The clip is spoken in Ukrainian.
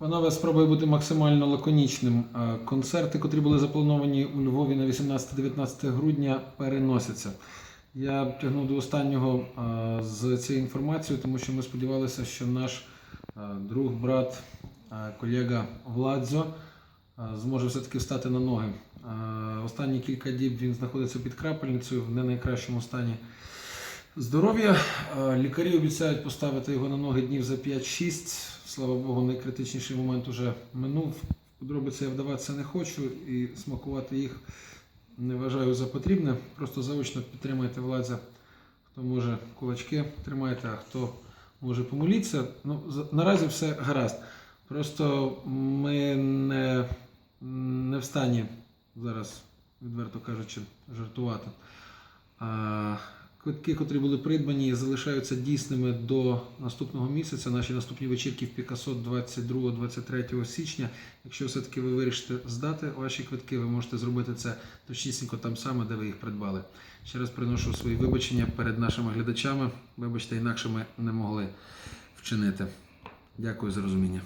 Панове, спробую бути максимально лаконічним. Е, Концерти, котрі були заплановані у Львові на 18-19 грудня, переносяться. Я тягнув до останнього е, з цією інформацією, тому що ми сподівалися, що наш е, друг, брат, колега Владзо зможе все-таки встати на ноги. Останні кілька діб він знаходиться під крапельницею в не найкращому стані здоров'я. Е, Лікарі обіцяють поставити його на ноги днів за 5-6. Слава Богу, найкритичніший момент уже минув. Подробиці я вдаватися не хочу і смакувати їх не вважаю за потрібне. Просто заочно підтримайте владзя. Хто може кулачки тримайте, а хто може помоліться. Ну, наразі все гаразд. Просто ми не, не в стані зараз, відверто кажучи, жартувати. Квитки, котрі були придбані, залишаються дійсними до наступного місяця. Наші наступні вечірки в Пікасо 22-23 січня. Якщо все-таки ви вирішите здати ваші квитки, ви можете зробити це точнісінько там саме, де ви їх придбали. Ще раз приношу свої вибачення перед нашими глядачами. Вибачте, інакше ми не могли вчинити. Дякую за розуміння.